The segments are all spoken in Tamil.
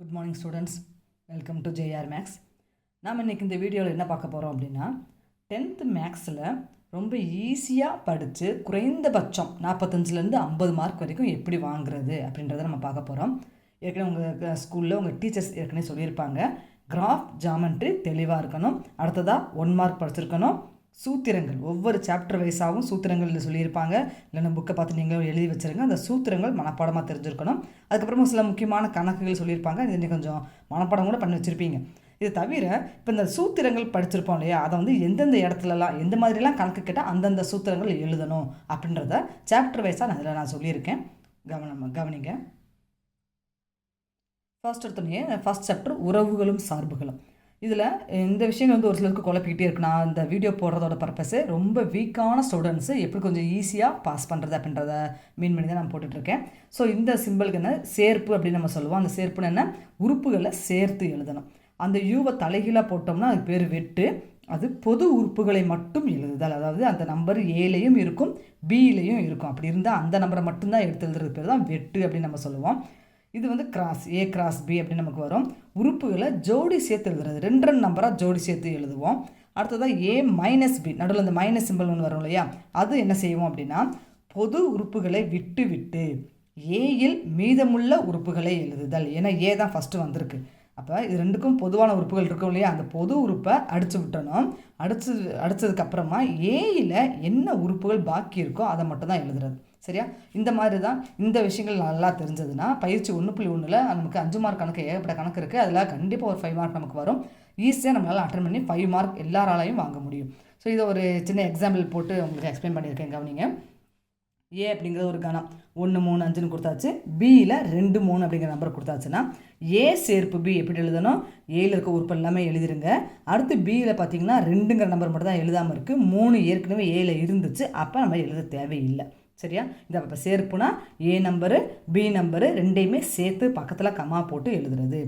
Good morning students welcome to JR Max நாம் இன்றைக்கி இந்த வீடியோவில் என்ன பார்க்க போகிறோம் அப்படின்னா டென்த்து மேக்ஸில் ரொம்ப ஈஸியாக படித்து குறைந்தபட்சம் நாற்பத்தஞ்சிலேருந்து ஐம்பது மார்க் வரைக்கும் எப்படி வாங்குறது அப்படின்றத நம்ம பார்க்க போகிறோம் ஏற்கனவே உங்கள் ஸ்கூலில் உங்கள் டீச்சர்ஸ் ஏற்கனவே சொல்லியிருப்பாங்க. கிராஃப் ஜாமெண்ட்ரி தெளிவாக இருக்கணும். அடுத்ததாக ஒன் மார்க் படிச்சிருக்கணும். சூத்திரங்கள் ஒவ்வொரு சாப்டர் வைஸாகவும் சூத்திரங்கள் சொல்லியிருப்பாங்க. இல்லைன்னா புக்கை பார்த்து நீங்களும் எழுதி வச்சுருங்க. அந்த சூத்திரங்கள் மனப்பாடமாக தெரிஞ்சிருக்கணும். அதுக்கப்புறமா சில முக்கியமான கணக்குகள் சொல்லியிருப்பாங்க. இது கொஞ்சம் மனப்பாடம் கூட பண்ணி வச்சுருப்பீங்க. இது தவிர இப்போ இந்த சூத்திரங்கள் படிச்சிருப்போம் இல்லையா? அதை வந்து எந்தெந்த இடத்துலலாம் எந்த மாதிரிலாம் கணக்கு கேட்டால் அந்தந்த சூத்திரங்கள் எழுதணும் அப்படின்றத சாப்டர் வைஸாக நான் இதில் நான் சொல்லியிருக்கேன். கவனம் கவனிங்க. ஃபர்ஸ்ட் எடுத்தோடனே ஃபர்ஸ்ட் சாப்டர் உறவுகளும் சார்புகளும். இதில் இந்த விஷயங்கள் வந்து ஒரு சிலருக்கு குழப்பிக்கிட்டே இருக்கு. நான் இந்த வீடியோ போடுறதோட பர்பஸு ரொம்ப வீக்கான ஸ்டூடெண்ட்ஸு எப்படி கொஞ்சம் ஈஸியாக பாஸ் பண்ணுறது அப்படின்றத மீன் பண்ணி தான் நான் போட்டுட்ருக்கேன் ஸோ இந்த சிம்பிளுக்கு என்ன? சேர்ப்பு அப்படின்னு நம்ம சொல்லுவோம். அந்த சேர்ப்புன்னு என்ன? உறுப்புகளை சேர்த்து எழுதணும். அந்த யூவை தலைகீழாக போட்டோம்னா அது பேர் வெட்டு. அது பொது உறுப்புகளை மட்டும் எழுதுதல். அதாவது அந்த நம்பர் ஏலையும் இருக்கும் பியிலையும் இருக்கும். அப்படி இருந்தால் அந்த நம்பரை மட்டும்தான் எடுத்து எழுதுறது. பேர் தான் வெட்டு அப்படின்னு நம்ம சொல்லுவோம். இது வந்து கிராஸ் ஏ கிராஸ் பி அப்படின்னு நமக்கு வரும். உறுப்புகளை ஜோடி சேர்த்து எழுதுறது. ரெண்டு ரெண்டு நம்பராக ஜோடி சேர்த்து எழுதுவோம். அடுத்ததாக ஏ மைனஸ் பி நடுவில் அந்த மைனஸ் சிம்பிள் ஒன்று வரும் இல்லையா? அது என்ன செய்வோம் அப்படின்னா பொது உறுப்புகளை விட்டு விட்டு ஏயில் மீதமுள்ள உறுப்புகளை எழுதுதல். ஏன்னா ஏ தான் ஃபஸ்ட்டு வந்திருக்கு. அப்போ இது ரெண்டுக்கும் பொதுவான உறுப்புகள் இருக்கும் இல்லையா? அந்த பொது உறுப்பை அடித்து விட்டணும். அடித்து அடித்ததுக்கப்புறமா ஏயில் என்ன உறுப்புகள் பாக்கி இருக்கோ அதை மட்டும் தான் எழுதுறது. சரியா? இந்த மாதிரி தான் இந்த விஷயங்கள் நல்லா தெரிஞ்சதுன்னா பயிற்சி ஒன்று புள்ளி ஒன்றில் நமக்கு அஞ்சு மார்க் கணக்கு ஏகப்பட்ட கணக்கு இருக்குது அதில் கண்டிப்பாக ஒரு ஃபைவ் மார்க் நமக்கு வரும். ஈஸியாக நம்மளால் அட்டன் பண்ணி ஃபைவ் மார்க் எல்லாராலையும் வாங்க முடியும். ஸோ இதை ஒரு சின்ன எக்ஸாம்பிள் போட்டு உங்களுக்கு எக்ஸ்பிளைன் பண்ணியிருக்கேன் கவனிங்க. ஏ அப்படிங்கிறது ஒரு கணம். ஒன்று மூணு அஞ்சுன்னு கொடுத்தாச்சு. பியில் ரெண்டு மூணு அப்படிங்கிற நம்பர் கொடுத்தாச்சுன்னா ஏ சேர்ப்பு பி எப்படி எழுதணும்? ஏயில் இருக்க உறுப்பு எல்லாமே எழுதிருங்க. அடுத்து பியில் பார்த்தீங்கன்னா ரெண்டுங்கிற நம்பர் மட்டும் தான் எழுதாமல் இருக்குது மூணு ஏற்கனவே ஏயில் இருந்துச்சு. அப்போ நம்ம எழுத தேவையில்லை. சரியா? இந்த இப்போ சேர்ப்புனா ஏ நம்பரு பி நம்பரு ரெண்டையுமே சேர்த்து பக்கத்தில் கமா போட்டு எழுதுறது.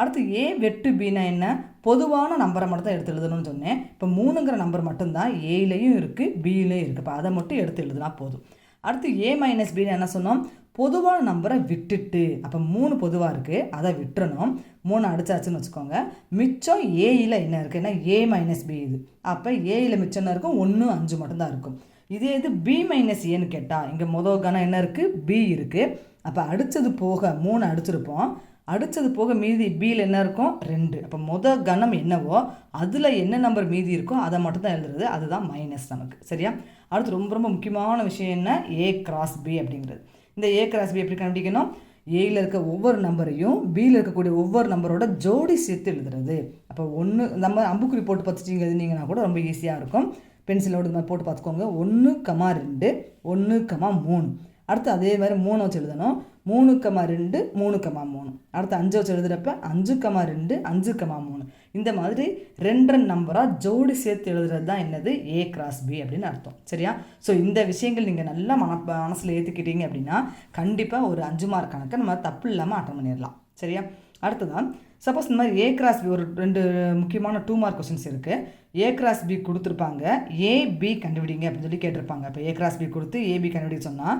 அடுத்து ஏ வெட்டு பின்னா என்ன? பொதுவான நம்பரை மட்டும் தான் எடுத்து எழுதணும்னு சொன்னேன். இப்போ மூணுங்கிற நம்பர் மட்டும்தான் ஏலையும் இருக்குது பியிலையும் இருக்குது இப்போ அதை மட்டும் எடுத்து எழுதுனா போதும். அடுத்து ஏ மைனஸ் பின்னு என்ன சொன்னோம்? பொதுவான நம்பரை விட்டுட்டு அப்போ மூணு பொதுவாக இருக்குது அதை விட்டுறணும். மூணு அடிச்சாச்சுன்னு வச்சுக்கோங்க. மிச்சம் ஏயில் என்ன இருக்குன்னா ஏ மைனஸ் பி இது. அப்போ ஏயில் மிச்சம் என்ன இருக்கும்? ஒன்று அஞ்சு மட்டும்தான் இருக்கும். இதே இது பி மைனஸ் ஏன்னு e கேட்டால் இங்கே மொதல் கணம் என்ன இருக்குது பி இருக்குது அப்போ அடித்தது போக மூணு அடிச்சிருப்போம் அடித்தது போக மீதி பியில் என்ன இருக்கும்? ரெண்டு. அப்போ மொத கணம் என்னவோ அதில் என்ன நம்பர் மீதி இருக்கோ அதை மட்டும் தான் எழுதுறது. அதுதான் மைனஸ் நமக்கு. சரியா? அடுத்து ரொம்ப ரொம்ப முக்கியமான விஷயம் என்ன? ஏ கிராஸ் பி அப்படிங்கிறது. இந்த ஏ கிராஸ் பி எப்படி கண்டுபிடிக்கணும்? ஏயில் இருக்க ஒவ்வொரு நம்பரையும் பியில் இருக்கக்கூடிய ஒவ்வொரு நம்பரோட ஜோடி சேர்த்து எழுதுறது. அப்போ ஒன்று நம்ம அம்புக்குறி போட்டு பார்த்துட்டீங்க எழுதினீங்கன்னா கூட ரொம்ப ஈஸியாக இருக்கும். பென்சிலோடு மாதிரி போட்டு பார்த்துக்கோங்க. ஒன்று கமா ரெண்டு ஒன்று கமா மூணு. அடுத்து அதே மாதிரி மூணு வச்சு எழுதணும். மூணு கமா ரெண்டு மூணு கமா மூணு. அடுத்து அஞ்சு வச்சு எழுதுகிறப்ப அஞ்சு கமா ரெண்டு அஞ்சு கமா மூணு. இந்த மாதிரி ரெண்டு ரெண்டு நம்பராக ஜோடி சேர்த்து எழுதுறது தான் என்னது? ஏ கிராஸ் பி அப்படின்னு அர்த்தம். சரியா? ஸோ இந்த விஷயங்கள் நீங்கள் நல்லா மன மனசில் ஏற்றுக்கிட்டீங்க அப்படின்னா கண்டிப்பாக ஒரு அஞ்சு மார்க் கணக்கை நம்ம தப்பு இல்லாமல் அட்டன் பண்ணிடலாம். சரியா? அடுத்ததான் சப்போஸ் இந்த மாதிரி ஏ கிராஸ் பி ஒரு ரெண்டு முக்கியமான டூ மார்க் கொஸ்டின்ஸ் இருக்குது ஏ கிராஸ் பி கொடுத்துருப்பாங்க. ஏ பி கண்டுபிடிங்க அப்படின்னு சொல்லி கேட்டிருப்பாங்க. இப்போ ஏ கிராஸ் பி கொடுத்து ஏபி கண்டுபிடிக்க சொன்னால்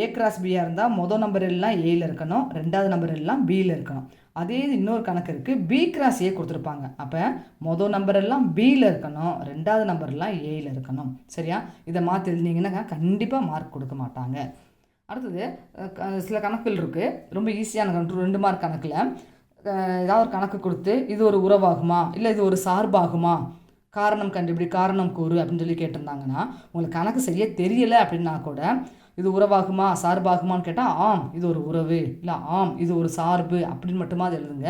ஏ கிராஸ் பியாக இருந்தால் மொதல் நம்பர் எல்லாம் ஏயில் இருக்கணும் ரெண்டாவது நம்பர் எல்லாம் பியில் இருக்கணும். அதே இது இன்னொரு கணக்கு இருக்குது பி கிராஸ் ஏ கொடுத்துருப்பாங்க. அப்போ மொதல் நம்பர் எல்லாம் பியில் இருக்கணும் ரெண்டாவது நம்பர்லாம் ஏயில் இருக்கணும். சரியா? இதை மாற்றி எழுதினீங்கன்னா கண்டிப்பாக மார்க் கொடுக்க மாட்டாங்க. அடுத்தது சில கணக்குகள் இருக்குது ரொம்ப ஈஸியான கணக்கு ரெண்டு மார்க் கணக்கில். ஏதாவது ஒரு கணக்கு கொடுத்து இது ஒரு உறவாகுமா? இல்லை இது ஒரு சார்பாகுமா? காரணம் கண்டுபிடி காரணம் கூறு அப்படின்னு சொல்லி கேட்டிருந்தாங்கன்னா உங்களுக்கு கணக்கு சரியாக தெரியலை அப்படின்னா கூட இது உறவாகுமா சார்பாகுமான்னு கேட்டால் ஆம் இது ஒரு உறவு இல்லை ஆம் இது ஒரு சார்பு அப்படின்னு மட்டுமா அது எழுதுங்க.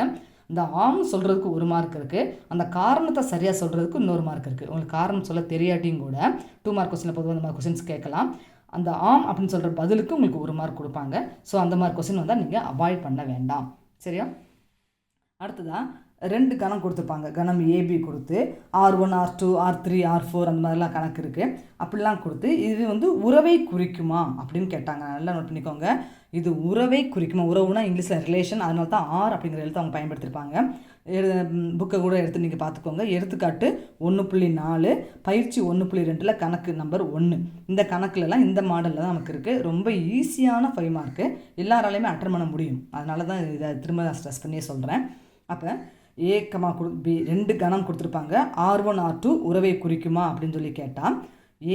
இந்த ஆம் சொல்கிறதுக்கு ஒரு மார்க் இருக்குது அந்த காரணத்தை சரியாக சொல்கிறதுக்கு இன்னொரு மார்க் இருக்குது உங்களுக்கு காரணம் சொல்ல தெரியாட்டியும் கூட டூ மார்க் கொஸ்டினில் பொதுவாக அந்த மாதிரி கொஸ்டின்ஸ் கேட்கலாம். அந்த ஆம் அப்படின்னு சொல்கிற பதிலுக்கு உங்களுக்கு ஒரு மார்க் கொடுப்பாங்க. ஸோ அந்த மாதிரி கொஸ்டின் வந்தால் நீங்கள் அவாய்ட் பண்ண வேண்டாம். சரியா? அடுத்ததாக ரெண்டு கணம் கொடுத்துருப்பாங்க கணம் ஏபி கொடுத்து R one R two R three R four அந்த மாதிரிலாம் கணக்கு இருக்குது அப்படிலாம் கொடுத்து இது வந்து உறவை குறிக்குமா அப்படின்னு கேட்டாங்க. நல்லா நோட் பண்ணிக்கோங்க. இது உறவை குறிக்குமா? உறவுனா இங்கிலீஷில் ரிலேஷன் அதனால தான் ஆர் அப்படிங்கிற எழுத்து அவங்க பயன்படுத்தியிருப்பாங்க புக்கை கூட எடுத்து நீங்கள் பார்த்துக்கோங்க. எடுத்துக்காட்டு ஒன்று புள்ளி நாலு பயிற்சி ஒன்று புள்ளி ரெண்டில் கணக்கு நம்பர் ஒன்று இந்த கணக்குலலாம் இந்த மாடலில் தான் நமக்கு இருக்குது ரொம்ப ஈஸியான ஃபைவ் மார்க்கு எல்லாராலையுமே அட்டன் பண்ண முடியும். அதனால தான் இதை திரும்ப நான் ஸ்ட்ரெஸ் பண்ணியே சொல்கிறேன் அப்போ ஏ கமா கொடு பி ரெண்டு கணம் கொடுத்துருப்பாங்க. ஆர் ஒன் ஆர் டூ உறவை குறிக்குமா அப்படின்னு சொல்லி கேட்டால்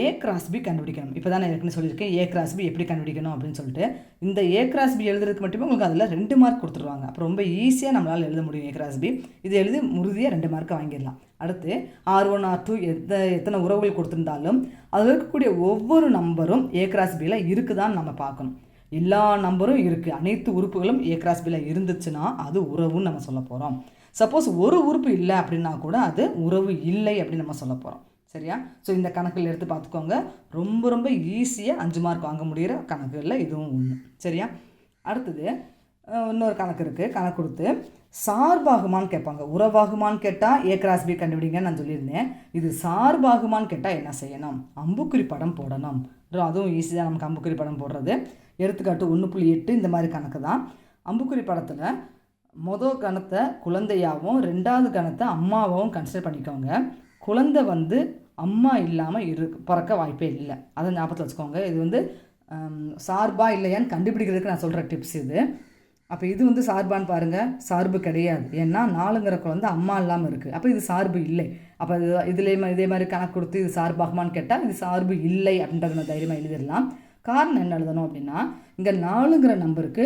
ஏ கிராஸ் பி கண்டுபிடிக்கணும். இப்போ தான் நான் ஏற்கனவே சொல்லியிருக்கேன். ஏ கிராஸ் பி எப்படி கண்டுபிடிக்கணும் அப்படின்னு சொல்லிட்டு இந்த ஏ கிராஸ் பி எழுதுறதுக்கு மட்டுமே உங்களுக்கு அதில் ரெண்டு மார்க் கொடுத்துருவாங்க. அப்போ ரொம்ப ஈஸியாக நம்மளால் எழுத முடியும் ஏ கிராஸ் பி இது எழுதி உறுதியாக ரெண்டு மார்க்கை வாங்கிடலாம். அடுத்து ஆர் ஒன் ஆர் டூ எந்த எத்தனை உறவுகள் கொடுத்துருந்தாலும் அதில் இருக்கக்கூடிய ஒவ்வொரு நம்பரும் ஏ கிராஸ் பியில் இருக்குதான்னு நம்ம பார்க்கணும். எல்லா நம்பரும் இருக்குது அனைத்து உறுப்புகளும் ஏ கிராஸ் பியில் இருந்துச்சுன்னா அது உறவுன்னு நம்ம சொல்ல போகிறோம் சப்போஸ் ஒரு உறுப்பு இல்லை அப்படின்னா கூட அது உறவு இல்லை அப்படின்னு நம்ம சொல்ல போகிறோம் சரியா? ஸோ இந்த கணக்கில் எடுத்து பார்த்துக்கோங்க. ரொம்ப ரொம்ப ஈஸியாக அஞ்சு மார்க் வாங்க முடிகிற கணக்குகளில் இதுவும் ஒன்று சரியா? அடுத்தது இன்னொரு கணக்கு இருக்குது கணக்கு கொடுத்து சார்பாகுமான்னு கேட்பாங்க. உறவாகுமான்னு கேட்டால் ஏ கிராஸ் பி கண்டுபிடிங்கன்னு நான் சொல்லியிருந்தேன். இது சார்பாகுமான்னு கேட்டால் என்ன செய்யணும்? அம்புக்குறி படம் போடணும். அதுவும் ஈஸி தான். நமக்கு அம்புக்குறி படம் போடுறது. எடுத்துக்காட்டு ஒன்று புள்ளி எட்டு இந்த மாதிரி கணக்கு தான். அம்புக்குறி படத்தில் மொதல் கணத்தை குழந்தையாகவும் ரெண்டாவது கணத்தை அம்மாவாகவும் கன்சிடர் பண்ணிக்கோங்க. குழந்தை வந்து அம்மா இல்லாமல் இரு பிறக்க வாய்ப்பே இல்லை. அதை ஞாபகத்தில் வச்சுக்கோங்க. இது வந்து சார்பாக சார்பா இல்லையான்னு கண்டுபிடிக்கிறதுக்கு நான் சொல்கிற டிப்ஸ் இது. அப்போ இது வந்து சார்பான்னு பாருங்கள் சார்பு கிடையாது. ஏன்னா நாலுங்கிற குழந்தை அம்மா இல்லாமல் இருக்குது அப்போ இது சார்பு இல்லை. அப்போ இது இதிலே இதே மாதிரி கணக்கு கொடுத்து இது சார்பாகுமான்னு கேட்டால் இது சார்பு இல்லை அப்படின்றத நான் தைரியமாக எழுதிடலாம். காரணம் என்ன எழுதணும் அப்படின்னா இங்கே நாலுங்கிற நம்பருக்கு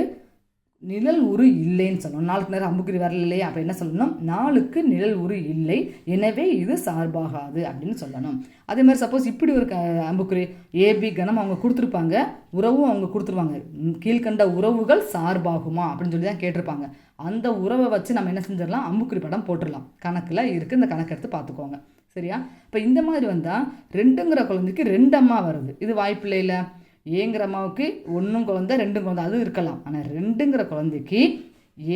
நிழல் உரு இல்லைன்னு சொல்லணும். நாளுக்கு நேரம் அம்புக்குறி வரல இல்லையா? அப்போ என்ன சொல்லணும்? நாளுக்கு நிழல் உரு இல்லை எனவே இது சார்பாகாது அப்படின்னு சொல்லணும். அதே மாதிரி சப்போஸ் இப்படி ஒரு க அம்புக்குறி ஏபி கணம் அவங்க கொடுத்துருப்பாங்க உறவும் அவங்க கொடுத்துருவாங்க. கீழ்கண்ட கீழ்க்கண்ட உறவுகள் சார்பாகுமா அப்படின்னு சொல்லி தான் கேட்டிருப்பாங்க. அந்த உறவை வச்சு நம்ம என்ன செஞ்சிடலாம்? அம்புக்குறி படம் போட்டுடலாம். கணக்கில் இருக்குது இந்த கணக்கு எடுத்து பார்த்துக்கோங்க. சரியா? இப்போ இந்த மாதிரி வந்தால் ரெண்டுங்கிற குழந்தைக்கு ரெண்டு அம்மா வருது. இது வாய்ப்பில்லை இல்லை? ஏங்கிற அம்மாவுக்கு ஒன்றும் குழந்தை ரெண்டும் குழந்தை. அதுவும் இருக்கலாம். ஆனால் ரெண்டுங்கிற குழந்தைக்கு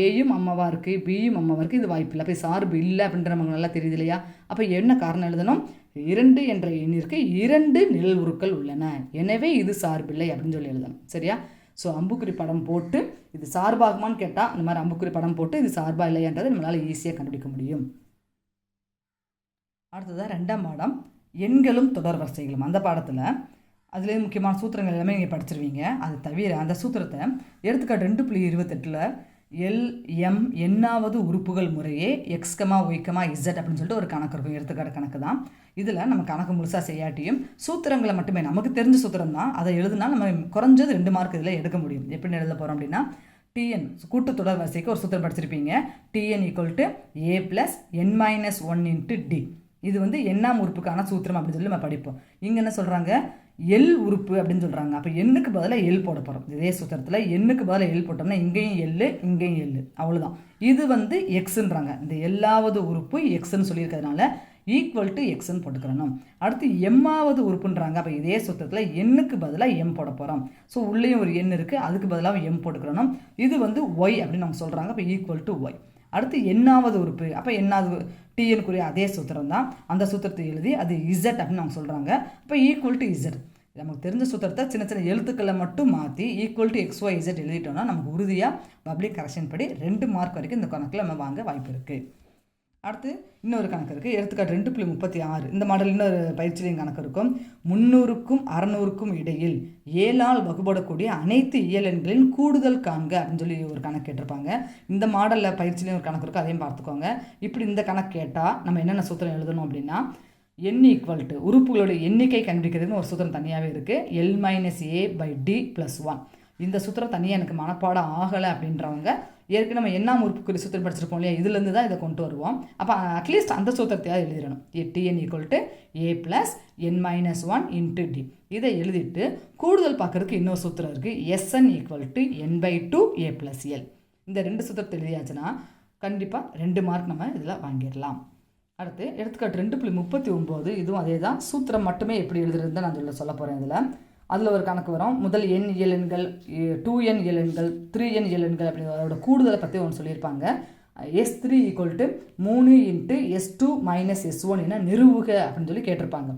ஏயும் அம்மாவாக இருக்குது பியும் அம்மாவாக இருக்குது இது வாய்ப்பு இல்லை. அப்போ சார்பு இல்லை அப்படின்ற நமக்கு நல்லா தெரியுது இல்லையா? அப்போ என்ன காரணம் எழுதணும்? இரண்டு என்ற எண்ணிற்கு இரண்டு நிழல் உருக்கள் உள்ளன. எனவே இது சார்பில்லை அப்படின்னு சொல்லி எழுதணும். சரியா? ஸோ அம்புக்குறி படம் போட்டு இது சார்பாகுமான்னு கேட்டால் இந்த மாதிரி அம்புக்குறி படம் போட்டு இது சார்பா இல்லையான்றதை நம்மளால் ஈஸியாக கண்டுபிடிக்க முடியும். அடுத்ததாக ரெண்டாம் பாடம். எண்களும் தொடர் வரிசைகளும். அந்த பாடத்தில் அதுலேயே முக்கியமான சூத்திரங்கள் எல்லாமே நீங்கள் படிச்சிருவீங்க. அது தவிர அந்த சூத்திரத்தை எடுத்துக்காட்டு ரெண்டு புள்ளி இருபத்தெட்டில் எல் எம் எண்ணாவது உறுப்புகள் முறையே எக்ஸ்கமா ஒய்க்கமா இசட் அப்படின்னு சொல்லிட்டு ஒரு கணக்கு இருக்கும். எடுத்துக்காட்டு கணக்கு தான். இதில் நம்ம கணக்கு முழுசாக செய்யாட்டியும் சூத்திரங்களை மட்டுமே நமக்கு தெரிஞ்ச சூத்திரம் தான். அதை எழுதுனா நம்ம குறைஞ்சது ரெண்டு மார்க் இதில் எடுக்க முடியும். எப்படி எழுத போகிறோம் அப்படின்னா டிஎன் கூட்டத்தொடர் வரிசைக்கு ஒரு சூத்திரம் படிச்சிருப்பீங்க. TN equal to A plus N minus one into D இது வந்து எண்ணாம் உறுப்புக்கான சூத்திரம் அப்படின்னு சொல்லி நம்ம படிப்போம். இங்கே என்ன சொல்கிறாங்க எல் உறுப்பு அப்படின்னு சொல்கிறாங்க அப்போ எண்ணுக்கு பதிலாக எல் போட போகிறோம் இதே சூத்திரத்தில் எண்ணுக்கு பதிலாக எல் போட்டோம்னா இங்கேயும் எல் இங்கேயும் எல் அவ்வளோதான் இது வந்து எக்ஸுன்றாங்க இந்த எல்லாவது உறுப்பு எக்ஸ்ன்னு சொல்லியிருக்கிறதுனால ஈக்குவல் டு எக்ஸ்ன்னு போட்டுக்கிறணும். அடுத்து எம்மாவது உறுப்புன்றாங்க. அப்போ இதே சூத்திரத்தில் எண்ணுக்கு பதிலாக எம் போட போகிறோம் ஸோ உள்ளேயும் ஒரு எண் இருக்குது அதுக்கு பதிலாக எம் போட்டுக்கிறணும். இது வந்து ஒய் அப்படின்னு அவங்க சொல்கிறாங்க அப்போ ஈக்குவல் டு ஒய் அடுத்து எண்ணாவது உறுப்பு. அப்போ எண்ணாவது டிஎனுக்குரிய அதே சூத்திரம் தான் அந்த சூத்திரத்தை எழுதி அது இசட் அப்படின்னு அவங்க சொல்கிறாங்க அப்போ ஈக்குவல் டு இசட் நமக்கு தெரிஞ்ச சூத்திரத்தை சின்ன சின்ன எழுத்துக்களை மட்டும் மாற்றி equal to X Y Z எழுதிட்டோம்னா நமக்கு உறுதியாக பப்ளிக் கரெக்ஷன் படி ரெண்டு மார்க் வரைக்கும் இந்த கணக்கில் நம்ம வாங்க வாய்ப்பு இருக்குது அடுத்து இன்னொரு கணக்கு இருக்குது எடுத்துக்காட்டு ரெண்டு புள்ளி முப்பத்தி ஆறு. இந்த மாடல் இன்னொரு பயிற்சியிலையும் கணக்கு இருக்கும். முந்நூறுக்கும் அறநூறுக்கும் இடையில் ஏழால் வகுபடக்கூடிய அனைத்து இயலன்களின் கூடுதல் காண்க அப்படின்னு சொல்லி ஒரு கணக்கு கேட்டிருப்பாங்க. இந்த மாடலில் பயிற்சியிலையும் ஒரு கணக்கு இருக்கும் அதையும் பார்த்துக்கோங்க. இப்படி இந்த கணக்கு கேட்டால் நம்ம என்னென்ன சூத்திரம் எழுதணும் அப்படின்னா என் ஈக்குவல் டு உறுப்புகளோட எண்ணிக்கை கண்டுபிடிக்கிறதுன்னு ஒரு சூத்திரம் தனியாகவே இருக்குது L minus A by D plus one இந்த சூத்திரம் தனியாக எனக்கு மனப்பாடம் ஆகலை அப்படின்றவங்க ஏற்கனவே நம்ம என்ன உறுப்புக்குறி சூத்திரம் படிச்சிருப்போம் இல்லையா இதுலேருந்து தான் இதை கொண்டு வருவோம். அப்போ அட்லீஸ்ட் அந்த சூத்திரத்தையாவது எழுதிடணும். TN equal to A plus N minus one into D இதை எழுதிட்டு கூடுதல் பார்க்கறதுக்கு இன்னொரு சூத்திரம் இருக்குது SN equal to N by two A plus L இந்த ரெண்டு சூத்திரத்தை எழுதியாச்சுன்னா கண்டிப்பாக ரெண்டு மார்க் நம்ம இதில் வாங்கிடலாம். அடுத்து எடுத்துக்காட்டு ரெண்டு புள்ளி முப்பத்தி ஒம்பது இதுவும் அதே தான் சூத்திரம் மட்டுமே எப்படி எழுதுறது நான் சொல்ல சொல்ல போகிறேன் இதில். அதில் ஒரு கணக்கு வரும். முதல் எண் இயலெண்கள் டூ எண் இயலெண்கள் த்ரீ எண் இயலெண்கள் அப்படி அதோட கூடுதலை பற்றி ஒன்று சொல்லியிருப்பாங்க. எஸ் த்ரீ ஈக்குவல் டு மூணு into S two minus S one என்ன நிறுவுக அப்படின்னு சொல்லி கேட்டிருப்பாங்க.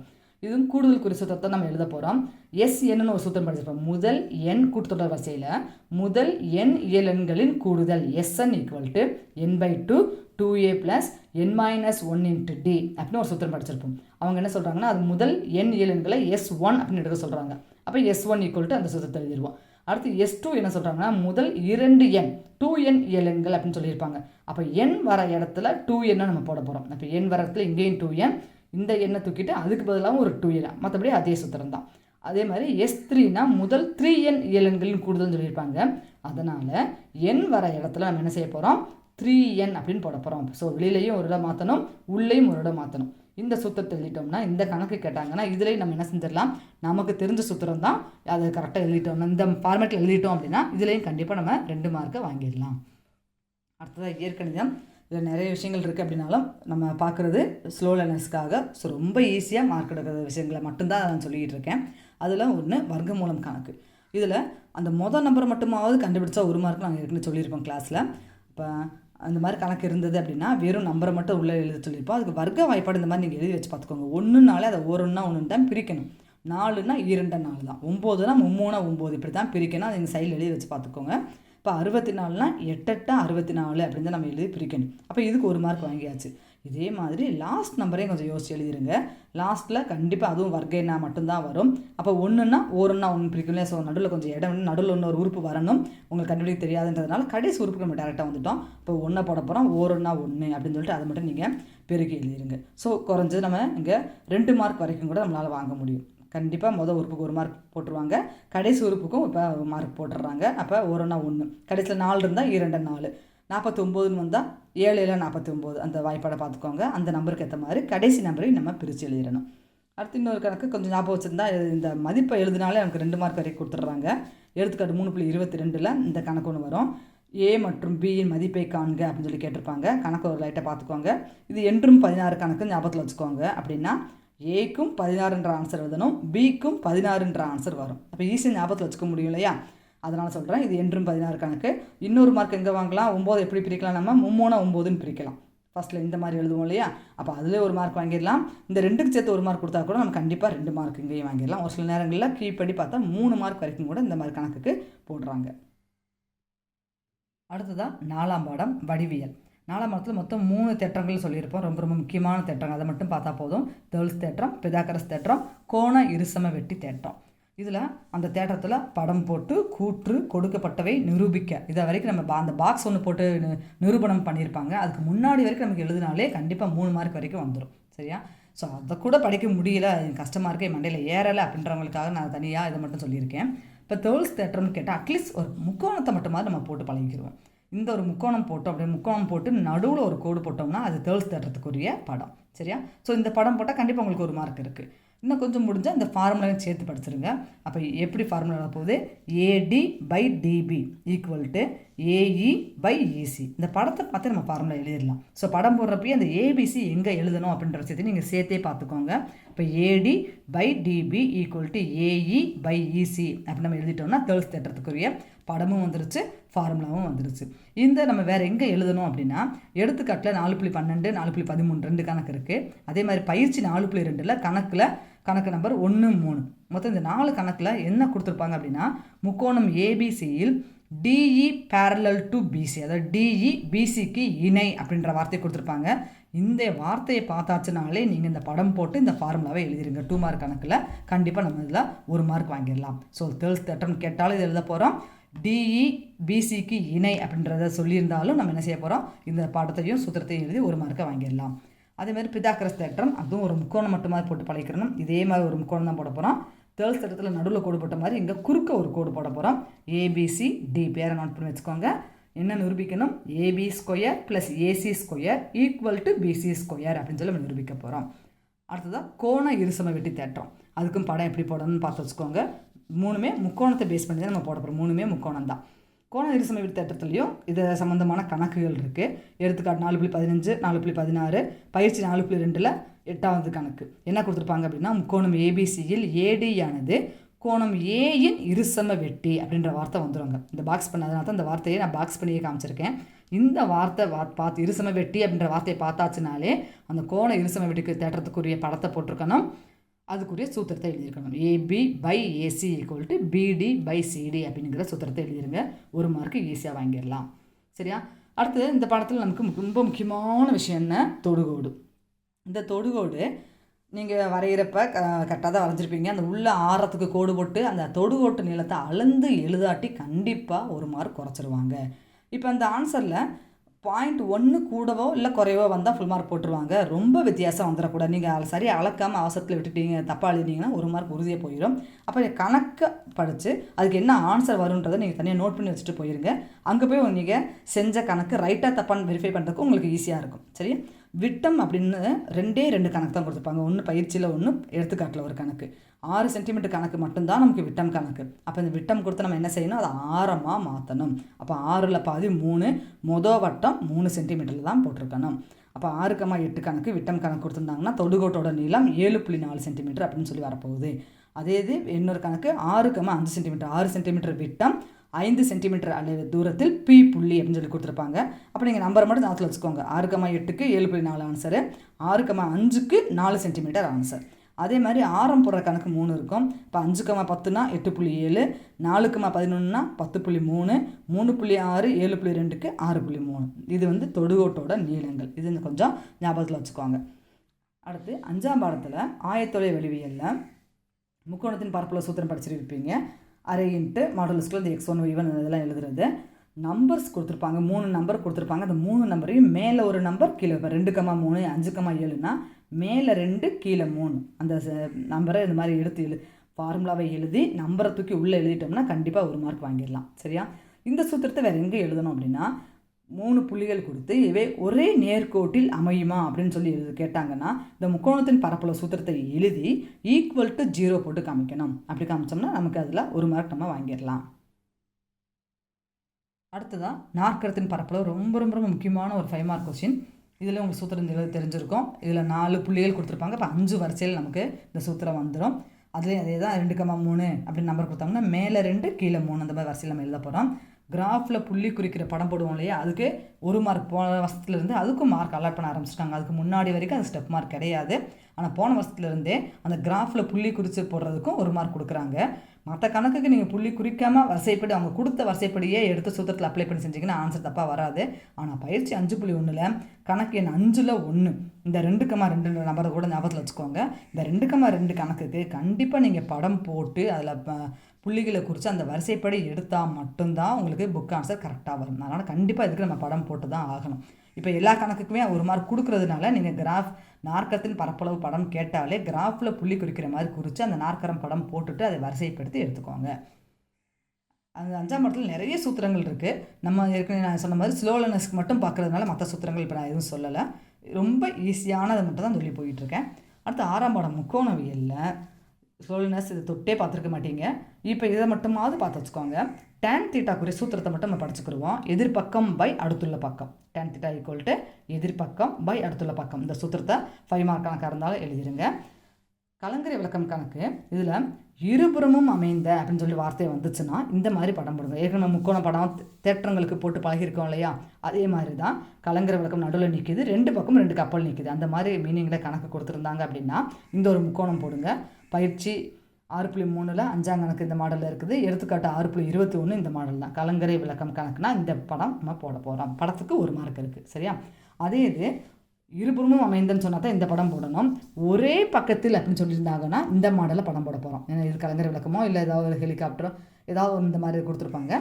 இதுவும் கூடுதல் குறி சூத்திரத்தை நம்ம எழுத போகிறோம் எஸ் என்னன்னு ஒரு சூத்திரம் படிச்சிருப்போம். முதல் எண் கூட்டுத்தொடர் வரிசையில் முதல் எண் இயலெண்களின் கூடுதல் SN equal to N by two two A plus N minus one into D அப்படின்னு ஒரு சூத்திரம் படிச்சிருப்போம். அவங்க என்ன சொல்கிறாங்கன்னா அது முதல் எண் இயலெண்களை எஸ் ஒன் அப்படின்னு எடுக்க சொல்கிறாங்க அப்போ எஸ் ஒன் ஈக்குவல் டு அந்த சூத்திரத்தை எழுதிடுவோம் அடுத்து எஸ் டூ என்ன சொல்கிறாங்கன்னா முதல் இரண்டு எண் டூ எண் இயலெண்கள் அப்படின்னு சொல்லியிருப்பாங்க. அப்போ எண் வர இடத்துல டூ எண்ணை நம்ம போட போகிறோம் அப்போ எண் வர இடத்துல இங்கேயும் டூ எண் இந்த எண்ணை தூக்கிட்டு அதுக்கு பதிலாகவும் ஒரு டூ எண் மற்றபடி அதே சூத்திரம் தான். அதே மாதிரி எஸ் த்ரீனா முதல் த்ரீ எண் இயலெண்களின் கூடுதல்னு சொல்லியிருப்பாங்க. அதனால் எண் வர இடத்துல நம்ம என்ன செய்ய போகிறோம் த்ரீ என் அப்படின்னு போட போகிறோம் ஸோ வெளியிலையும் ஒரு இடம் மாற்றணும் உள்ளேயும் ஒரு இடம் மாற்றணும் இந்த சூத்திரத்தை எழுதிட்டோம்னா இந்த கணக்கு கேட்டாங்கன்னா இதுலேயும் நம்ம என்ன செஞ்சிடலாம்? நமக்கு தெரிஞ்ச சூத்திரம் தான் அதை கரெக்டாக எழுதிட்டோம். இந்த ஃபார்மேட்டில் எழுதிட்டோம் அப்படின்னா இதுலேயும் கண்டிப்பாக நம்ம ரெண்டு மார்க்கை வாங்கிடலாம். அடுத்ததாக இயற்கணிதம். இதில் நிறைய விஷயங்கள் இருக்குது அப்படின்னாலும் நம்ம பார்க்குறது ஸ்லோ லேர்னர்ஸ்க்காக ஸோ ரொம்ப ஈஸியாக மார்க் எடுக்கிற விஷயங்களை மட்டும்தான் நான் சொல்லிகிட்டு இருக்கேன். அதில் ஒன்று வர்க்க மூலம் கணக்கு. இதில் அந்த மொதல் நம்பரை மட்டுமாவது கண்டுபிடிச்சா ஒரு மார்க் நாங்கள் ஏற்கனவே சொல்லியிருப்போம் கிளாஸில் இப்போ அந்த மாதிரி கணக்கு இருந்தது அப்படின்னா வெறும் நம்பரை மட்டும் உள்ளே எழுத சொல்லியிருப்போம். அதுக்கு வர்க்க வாய்ப்பாடு இந்த மாதிரி நீங்கள் எழுதி வச்சு பார்த்துக்கோங்க. ஒன்றுனாலே அதை ஒன்றுனா ஒன்று தான் பிரிக்கணும். நாலுனா இரண்டு நாலு தான். ஒம்போதுனா மும்மூணா ஒம்பது. இப்படி தான் பிரிக்கணும். அதை நீங்கள் சைடில் எழுதி வச்சு பார்த்துக்கோங்க. இப்போ அறுபத்தி நாலுனா எட்டெட்டா அறுபத்தி நாலு அப்படின்னு தான் நம்ம எழுதி பிரிக்கணும். அப்போ இதுக்கு ஒரு மார்க் வாங்கியாச்சு. இதே மாதிரி லாஸ்ட் நம்பரையும் கொஞ்சம் யோசிச்சு எழுதிருங்க. லாஸ்ட்டில் கண்டிப்பாக அதுவும் வர்க்கைனா மட்டும்தான் வரும். அப்போ ஒன்றுனா ஒன்றுனா ஒன்று பிரிக்கணும் ஸோ நடுவில் கொஞ்சம் இடம் நடுவில் இன்னொரு உறுப்பு வரணும். உங்களுக்கு கண்டுபிடிக்க தெரியாதுன்றதுனால கடைசி உறுப்புக்கு நம்ம டேரெக்டாக வந்துட்டோம். இப்போ ஒன்றை போட போகிறோம் ஓரொன்னா ஒன்று அப்படின்னு சொல்லிட்டு அதை மட்டும் நீங்கள் பெருக்கி எழுதிருங்க. ஸோ குறைஞ்சது நம்ம இங்கே ரெண்டு மார்க் வரைக்கும் கூட நம்மளால் வாங்க முடியும். கண்டிப்பாக மொதல் உறுப்புக்கு ஒரு மார்க் போட்டுருவாங்க. கடைசி உறுப்புக்கும் இப்போ மார்க் போட்டுடுறாங்க. அப்போ ஒருனா ஒன்று கடைசியில் நாலு இருந்தால் இரண்டு நாலு. நாற்பத்தி ஒம்போதுன்னு வந்தால் ஏழு ஏழு நாற்பத்தி அந்த வாய்ப்பாடை பார்த்துக்கோங்க. அந்த நம்பருக்கு ஏற்ற மாதிரி கடைசி நம்பரையும் நம்ம பிரித்து எழுதிடணும். அடுத்து இன்னொரு கணக்கு கொஞ்சம் ஞாபகம் வச்சுருந்தா இந்த மதிப்பை எழுதினாலே நமக்கு ரெண்டு மார்க் வரைக்கும் கொடுத்துட்றாங்க. எடுத்துக்காட்டு மூணு புள்ளி இருபத்தி ரெண்டில் இந்த கணக்கு ஒன்று வரும். ஏ மற்றும் பியின் மதிப்பை காண்க அப்படின்னு சொல்லி கேட்டிருப்பாங்க. கணக்கு ஒரு லைட்டை பார்த்துக்கோங்க. இது என்றும் பதினாறு கணக்கு ஞாபகத்தில் வச்சுக்கோங்க. அப்படின்னா ஏக்கும் பதினாறுன்ற ஆன்சர் எழுதணும். பிக்கும் பதினாறுன்ற ஆன்சர் வரும். அப்போ ஈஸியாக ஞாபகத்தில் வச்சுக்க முடியும் இல்லையா? அதனால் சொல்கிறேன் இது என்றும் பதினாறு கணக்கு. இன்னொரு மார்க் எங்கே வாங்கலாம்? ஒம்பது எப்படி பிரிக்கலாம் நம்ம? மும்மூணா ஒம்போதுன்னு பிரிக்கலாம். ஃபஸ்ட்டில் இந்த மாதிரி எழுதுவோம் இல்லையா? அப்போ அதிலே ஒரு மார்க் வாங்கிடலாம். இந்த ரெண்டுக்கு சேர்த்து ஒரு மார்க் கொடுத்தா கூட நம்ம கண்டிப்பாக ரெண்டு மார்க் இங்கேயும் வாங்கிடலாம். ஒரு சில நேரங்களில் கீழ்ப்படி பார்த்தா மூணு மார்க் வரைக்கும் கூட இந்த மாதிரி கணக்குக்கு போடுறாங்க. அடுத்ததாக நாலாம் பாடம் வடிவியல். நாலாம் பாடத்தில் மொத்தம் மூணு தேற்றங்கள் சொல்லியிருப்போம். ரொம்ப ரொம்ப முக்கியமான தேட்டங்கள் அதை மட்டும் பார்த்தா போதும். தேர்ல்ஸ் தேற்றம் பிதாகரஸ் தேற்றம் கோண இருசம வெட்டி தேற்றம். இதில் அந்த தேட்டரத்தில் படம் போட்டு கூற்று கொடுக்கப்பட்டவை நிரூபிக்க. இதை வரைக்கும் நம்ம அந்த பாக்ஸ் ஒன்று போட்டு நிரூபணம் பண்ணியிருப்பாங்க அதுக்கு முன்னாடி வரைக்கும் நமக்கு எழுதினாலே கண்டிப்பாக மூணு மார்க் வரைக்கும் வந்துடும் சரியா? ஸோ அதை கூட படிக்க முடியல. எனக்கு கஷ்டமாக இருக்கே மண்டையில் ஏறலை அப்படின்றவங்களுக்காக நான் தனியாக இதை மட்டும் சொல்லியிருக்கேன். இப்போ தேர்ல்ஸ் தேட்டர்னு கேட்டால் அட்லீஸ்ட் ஒரு முக்கோணத்தை மட்டுமாவது நம்ம போட்டு பழகிக்கிறோம் இந்த ஒரு முக்கோணம் போட்டோம் அப்படியே முக்கோணம் போட்டு நடுவில் ஒரு கோடு போட்டோம்னா அது தேர்ல்ஸ் தேட்டத்துக்குரிய படம். சரியா? ஸோ இந்த படம் போட்டால் கண்டிப்பாக உங்களுக்கு ஒரு மார்க் இருக்குது இன்னும் கொஞ்சம் முடிஞ்சால் இந்த ஃபார்முலாவையும் சேர்த்து படிச்சிருங்க. அப்போ எப்படி ஃபார்முலா போகுது? AD by DB equal to AE by EC இந்த படத்தை பார்த்து நம்ம ஃபார்முலா எழுதிடலாம். ஸோ படம் போடுறப்பயே அந்த ஏபிசி எங்கே எழுதணும் அப்படின்ற விஷயத்தை நீங்கள் சேர்த்தே பார்த்துக்கோங்க. இப்போ AD by DB equal to AE by EC அப்படி நம்ம எழுதிட்டோம்னா தேர்ஸ் தேட்டத்துக்குரிய படமும் வந்துருச்சு ஃபார்முலாவும் வந்துருச்சு. இந்த நம்ம வேறு எங்கே எழுதணும் அப்படின்னா எடுத்துக்காட்டில் நாலு புள்ளி பன்னெண்டு நாலு புள்ளி பதிமூணு ரெண்டு கணக்கு இருக்குது அதே மாதிரி பயிற்சி நாலு புள்ளி ரெண்டில் கணக்கில் கணக்கு நம்பர் ஒன்று மூணு. மொத்தம் இந்த நாலு கணக்கில் என்ன கொடுத்துருப்பாங்க அப்படின்னா முக்கோணம் ஏபிசியில் டிஇ பேரலல் டு பிசி அதாவது டிஇ பிசிக்கு இணை அப்படின்ற வார்த்தையை கொடுத்துருப்பாங்க. இந்த வார்த்தையை பார்த்தாச்சுனாலே நீங்கள் இந்த படம் போட்டு இந்த ஃபார்முலாவை எழுதிருங்க. டூ மார்க் கணக்கில் கண்டிப்பாக நம்ம இதில் ஒரு மார்க் வாங்கிடலாம். ஸோ தேர்ஸ் தட்டம் கேட்டாலும் இது எழுத போகிறோம் டிஇ பிசிக்கு இணை அப்படின்றத சொல்லியிருந்தாலும் நம்ம என்ன செய்ய போகிறோம் இந்த படத்தையும் சூத்திரத்தையும் எழுதி ஒரு மார்க்கை வாங்கிடலாம். அதே மாதிரி பிதாக்கரஸ் தேற்றம் அதுவும் ஒரு முக்கோணம் மட்டுமாதிரி போட்டு பழகிக்கிறணும் இதே மாதிரி ஒரு முக்கோணம் தான் போட போகிறோம் தேர்ஸ் தேட்டத்தில் நடுவில் கோடு போட்ட மாதிரி இங்கே குறுக்க ஒரு கோடு போட போகிறோம் ஏபிசி டி பேரை நோட் பண்ணி வச்சுக்கோங்க. என்ன நிரூபிக்கணும்? AB square plus AC square equal to BC square அப்படின்னு சொல்லி நம்ம நிரூபிக்க போகிறோம் அடுத்ததாக கோண இருசம வெட்டி தேற்றம். அதுக்கும் படம் எப்படி போடணும்னு பார்த்து வச்சுக்கோங்க. மூணுமே முக்கோணத்தை பேஸ் பண்ணி தான் நம்ம போட போகிறோம் மூணுமே முக்கோணம் தான். கோண இருசம வெட்டி இது சம்மந்தமான கணக்குகள் இருக்குது எடுத்துக்காட்டு நாலு புள்ளி பதினஞ்சு நாலு புள்ளி பதினாறு பயிற்சி நாலு புள்ளி ரெண்டில் எட்டாவது கணக்கு. என்ன கொடுத்துருப்பாங்க அப்படின்னா முக்கோணம் ஏபிசியில் ஏடியானது கோணம் ஏயின் இருசம வெட்டி அப்படின்ற வார்த்தை வந்துருவாங்க இந்த பாக்ஸ் பண்ணதுனால தான் இந்த வார்த்தையை நான் பாக்ஸ் பண்ணியே காமிச்சிருக்கேன். இந்த வார்த்தை வா பார்த்து இருசம வெட்டி அப்படின்ற வார்த்தையை பார்த்தாச்சுனாலே அந்த கோண இருசம வெட்டிக்கு தேட்டத்துக்குரிய படத்தை போட்டிருக்கணும். அதுக்குரிய சூத்திரத்தை எழுதியிருக்கணும். AB by AC equal to BD by CD அப்படிங்கிற சூத்திரத்தை எழுதிருங்க. ஒரு மார்க்கு ஈஸியாக வாங்கிடலாம். சரியா? அடுத்தது இந்த படத்தில் நமக்கு ரொம்ப முக்கியமான விஷயம் என்ன? தொடுகோடு. இந்த தொடுகோடு நீங்கள் வரைகிறப்ப க கரெக்டாக தான் வரைஞ்சிருப்பீங்க. அந்த உள்ள ஆரத்துக்கு கோடு போட்டு அந்த தொடுகோட்டு நீளத்தை அளந்து எழுதாட்டி கண்டிப்பாக ஒரு மார்க் குறைச்சிருவாங்க. இப்போ அந்த ஆன்சரில் பாயிண்ட் ஒன்று கூடவோ இல்லை குறைவோ வந்தால் ஃபுல் மார்க் போட்டுருவாங்க. ரொம்ப வித்தியாசம் வந்துடக்கூடாது. நீங்கள் சரியாக அளக்காமல் அவசரத்தில் விட்டுட்டீங்க தப்பாக எழுதினீங்கன்னா ஒரு மார்க் உறுதியாக போயிடும் அப்போ கணக்கை படித்து அதுக்கு என்ன ஆன்சர் வரும்ன்றதை நீங்கள் தனியாக நோட் பண்ணி வச்சுட்டு போயிருங்க. அங்கே போய் நீங்கள் செஞ்ச கணக்கு ரைட்டாக தப்பான்னு வெரிஃபை பண்ணுறதுக்கு உங்களுக்கு ஈஸியாக இருக்கும். சரி விட்டம் அப்படின்னு ரெண்டே ரெண்டு கணக்கு தான் கொடுத்துருப்பாங்க. ஒன்று பயிற்சியில் ஒன்று எடுத்துக்காட்டில் ஒரு கணக்கு. ஆறு சென்டிமீட்டர் கணக்கு மட்டும்தான் நமக்கு விட்டம் கணக்கு. அப்போ இந்த விட்டம் கொடுத்து நம்ம என்ன செய்யணும்? அதை ஆரமாக மாற்றணும் அப்போ ஆறில் பாதி மூணு மொதல் வட்டம் மூணு சென்டிமீட்டரில் தான் போட்டிருக்கணும். அப்போ ஆறு கமா எட்டு கணக்கு விட்டம் கணக்கு கொடுத்துருந்தாங்கன்னா தொடுகோட்டோட நீளம் ஏழு புள்ளி நாலு சென்டிமீட்டர் அப்படின்னு சொல்லி வரப்போகுது. அதே இது இன்னொரு கணக்கு ஆறு கமா அஞ்சு சென்டிமீட்டர் ஆறு சென்டிமீட்டர் விட்டம் ஐந்து சென்டிமீட்டர் அளவு தூரத்தில் பி புள்ளி அப்படின்னு சொல்லி கொடுத்துருப்பாங்க. அப்போ நீங்கள் நம்பரை மட்டும் ஞாபகத்தில் வச்சுக்கோங்க. ஆறு கமா எட்டுக்கு ஏழு புள்ளி நாலு ஆன்சரு ஆறு கமா அஞ்சுக்கு நாலு சென்டிமீட்டர் ஆன்சர் அதே மாதிரி ஆரம் போடுற கணக்கு மூணு இருக்கும். இப்போ அஞ்சு கமா பத்துனா எட்டு புள்ளி ஏழு நாலு கமா பதினொன்றுனா பத்து புள்ளி மூணு மூணு புள்ளி ஆறு ஏழு புள்ளி ரெண்டுக்கு ஆறு புள்ளி மூணு. இது வந்து தொடுகோட்டோட நீளங்கள். இது கொஞ்சம் ஞாபகத்தில் வச்சுக்கோங்க. அடுத்து அஞ்சாம் பாடத்தில் ஆயத்தொலை வடிவியலில் முக்கோணத்தின் பரப்புல சூத்திரம் படிச்சிருப்பீங்க. அரை இன்ட்டு மாடல் இந்த எக்ஸ் ஒன் ஒய்வன் இதெல்லாம் எழுதுறது. நம்பர்ஸ் கொடுத்துருப்பாங்க. மூணு நம்பர் கொடுத்துருப்பாங்க. அந்த மூணு நம்பரையும் மேலே ஒரு நம்பர் கீழே இப்போ ரெண்டு கமா மூணு அஞ்சு கமா ஏழுனா மேலே ரெண்டு கீழே மூணு. அந்த நம்பரை இந்த மாதிரி எடுத்து எழு ஃபார்முலாவை எழுதி நம்பரை தூக்கி உள்ளே எழுதிட்டோம்னா கண்டிப்பாக ஒரு மார்க் வாங்கிடலாம். சரியா? இந்த சூத்திரத்தை வேறு எங்கே எழுதணும் அப்படின்னா மூணு புள்ளிகள் கொடுத்து இவை ஒரே நேர்கோட்டில் அமையுமா அப்படின்னு சொல்லி கேட்டாங்கன்னா இந்த முக்கோணத்தின் பரப்பளவு சூத்திரத்தை எழுதி ஈக்குவல் டு ஜீரோ போட்டு காமிக்கணும். அப்படி காமிச்சோம்னா நமக்கு அதில் ஒரு மார்க் நம்ம வாங்கிடலாம். அடுத்ததாக நாற்கரத்தின் பரப்பளவு ரொம்ப ரொம்ப ரொம்ப முக்கியமான ஒரு ஃபைவ் மார்க் கொஸ்டின் இதில் உங்களுக்கு சூத்திரம் தெரி- தெரிஞ்சிருக்கும். இதில் நாலு புள்ளிகள் கொடுத்துருப்பாங்க. இப்போ அஞ்சு வரிசையில் நமக்கு இந்த சூத்திரம் வந்துடும் அதுலேயும் அதே தான் ரெண்டு கம்மா மூணு அப்படின்னு நம்பர் கொடுத்தாங்கன்னா மேலே ரெண்டு கீழே மூணு அந்த மாதிரி வரிசையில் நம்ம எழுத போகிறோம் கிராஃபில் புள்ளி குறிக்கிற படம் போடுவோம் இல்லையா? அதுக்கு ஒரு மார்க் போன வருஷத்துலேருந்து அதுக்கும் மார்க் அலாட் பண்ண ஆரம்பிச்சிட்டாங்க. அதுக்கு முன்னாடி வரைக்கும் அது ஸ்டெப் மார்க் கிடையாது. ஆனால் போன வருஷத்துலேருந்தே அந்த கிராஃபில் புள்ளி குறித்து போடுறதுக்கும் ஒரு மார்க் கொடுக்குறாங்க. மற்ற கணக்குக்கு நீங்கள் புள்ளி குறிக்காமல் வரிசைப்படி அவங்க கொடுத்த வரிசைப்படியே எடுத்து சூத்திரத்தில் அப்ளை பண்ணி செஞ்சிங்கன்னா ஆன்சர் தப்பாக வராது. ஆனால் பயிற்சி அஞ்சு புள்ளி ஒன்றில் கணக்கு எண் அஞ்சில் ஒன்று இந்த ரெண்டு கமா ரெண்டு நம்பரை கூட ஞாபகத்தில் வச்சுக்கோங்க. இந்த ரெண்டு கமா ரெண்டு கணக்குக்கு கண்டிப்பாக நீங்கள் படம் போட்டு அதில் புள்ளிகளை குறித்து அந்த வரிசைப்படி எடுத்தால் மட்டும்தான் உங்களுக்கு புக் ஆன்சர் கரெக்டாக வரும். அதனால் கண்டிப்பாக இதுக்கு நம்ம படம் போட்டு தான் ஆகணும். இப்போ எல்லா கணக்குக்குமே ஒரு மார்க் கொடுக்குறதுனால நீங்கள் கிராஃப் நாற்கரத்தின் பரப்பளவு படம் கேட்டாலே கிராஃபில் புள்ளி குறிக்கிற மாதிரி குறித்து அந்த நாற்கரம் படம் போட்டுட்டு அதை வரிசைப்படுத்தி எடுத்துக்கோங்க. அந்த அஞ்சாம் படத்தில் நிறைய சூத்திரங்கள் இருக்குது நம்ம ஏற்கனவே நான் சொன்ன மாதிரி ஸ்லோலனஸ்க்கு மட்டும் பார்க்கறதுனால மற்ற சூத்திரங்கள் இப்போ நான் எதுவும் சொல்லலை. ரொம்ப ஈஸியானதை மட்டும் தான் சொல்லி போயிட்டுருக்கேன் அடுத்து ஆறாம் படம் முக்கோணவியலில். ஸ்லோலினஸ் இது தொட்டே பார்த்துருக்க மாட்டீங்க. இப்போ இதை மட்டுமாவது பார்த்து வச்சுக்கோங்க. டேன் தீட்டாக்குரிய சூத்திரத்தை மட்டும் நம்ம படிச்சுக்கிடுவோம் எதிர்பக்கம் பை அடுத்துள்ள பக்கம். டேன் தீட்டா ஈக்குவல் டு எதிர்பக்கம் பை அடுத்துள்ள பக்கம். இந்த சூத்திரத்தை ஃபைவ் மார்க் கணக்காக இருந்தாலும் எழுதிடுங்க கலங்கரை விளக்கம் கணக்கு. இதில் இருபுறமும் அமைந்த அப்படின்னு சொல்லி வார்த்தை வந்துச்சுன்னா இந்த மாதிரி படம் போடுங்க. ஏற்கனவே முக்கோண படம் தே- தேற்றங்களுக்கு போட்டு பழகிருக்கோம் இல்லையா? அதே மாதிரி தான் கலங்கரை விளக்கம் நடுவில் நிற்கிது ரெண்டு பக்கம் ரெண்டு கப்பல் நிற்கிது அந்த மாதிரி மீனிங்கில் கணக்கு கொடுத்துருந்தாங்க அப்படின்னா இந்த ஒரு முக்கோணம் போடுங்க. பயிற்சி ஆறு புள்ளி மூணில் அஞ்சாம் கணக்கு இந்த மாடலில் இருக்குது. எடுத்துக்காட்டு ஆறு புள்ளி இருபத்தி ஒன்று இந்த மாடல் தான். கலங்கரை விளக்கம் கணக்குனா இந்த படம் நம்ம போட போகிறோம் படத்துக்கு ஒரு மார்க் இருக்குது சரியா? அதே இது இருபுறமும் அமைந்தன்னு சொன்னால் தான் இந்த படம் போடணும். ஒரே பக்கத்தில் அப்படின்னு சொல்லியிருந்தாங்கன்னா இந்த மாடலில் படம் போட போகிறோம் ஏன்னா இது கலைஞர் விளக்கமோ இல்லை ஏதாவது ஒரு ஹெலிகாப்டரோ ஏதாவது இந்த மாதிரி கொடுத்துருப்பாங்க.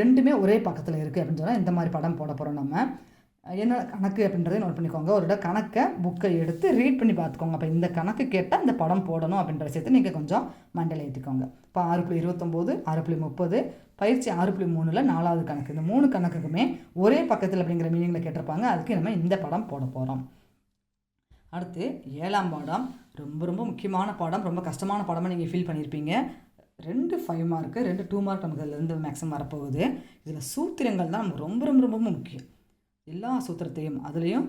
ரெண்டுமே ஒரே பக்கத்தில் இருக்குது அப்படின்னு சொன்னால் இந்த மாதிரி படம் போட போகிறோம் நம்ம. என்ன கணக்கு அப்படின்றத நோட் பண்ணிக்கோங்க. ஒரு கணக்கை புக்கை எடுத்து ரீட் பண்ணி பார்த்துக்கோங்க. அப்போ இந்த கணக்கு கேட்டால் இந்த படம் போடணும் அப்படின்ற விஷயத்தை நீங்கள் கொஞ்சம் மண்டல ஏற்றிக்கோங்க இப்போ ஆறு புள்ளி இருபத்தொம்போது ஆறு புள்ளி முப்பது பயிற்சி ஆறு புள்ளி மூணில் நாலாவது கணக்கு. இந்த மூணு கணக்குக்குமே ஒரே பக்கத்தில் அப்படிங்கிற மீனிங்கில் கேட்டிருப்பாங்க. அதுக்கு நம்ம இந்த படம் போட போகிறோம் அடுத்து ஏழாம் பாடம். ரொம்ப ரொம்ப முக்கியமான பாடம். ரொம்ப கஷ்டமான பாடமாக நீங்கள் ஃபீல் பண்ணியிருப்பீங்க ரெண்டு ஃபைவ் மார்க்கு ரெண்டு டூ மார்க் நமக்கு அதுலேருந்து மேக்ஸிமம் வரப்போகுது. இதில் சூத்திரங்கள் தான் நமக்கு ரொம்ப ரொம்ப ரொம்ப முக்கியம். எல்லா சூத்திரத்தையும் அதுலேயும்